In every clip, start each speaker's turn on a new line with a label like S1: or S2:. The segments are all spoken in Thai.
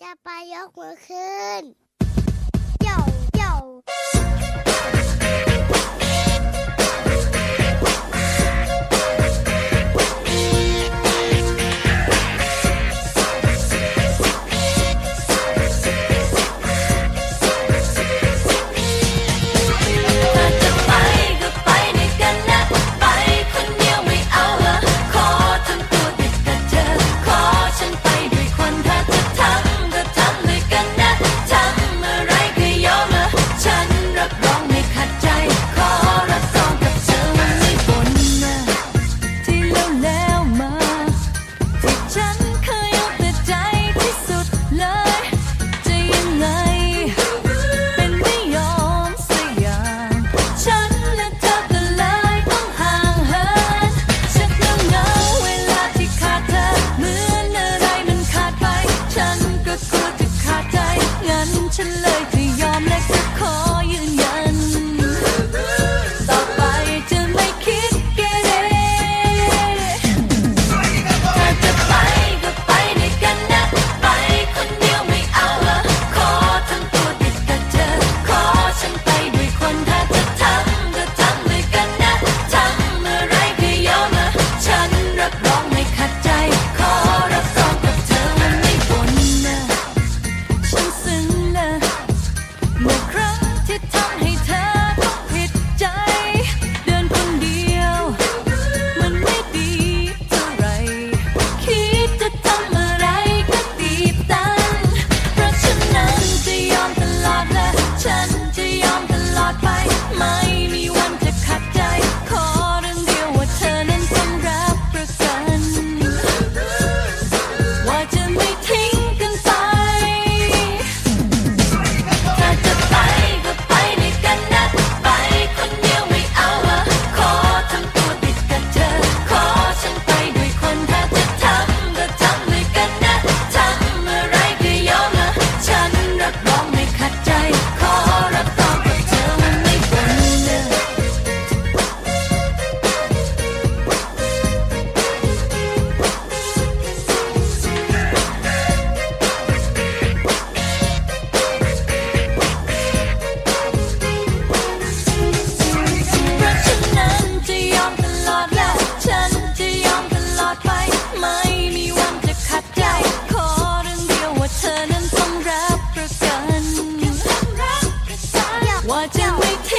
S1: จะไปยกมือขึ้นโยโย
S2: Yo.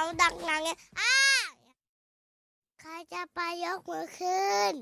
S2: ร้องดังๆเนี่ยอ้ใครจะไปยกมือขึ้น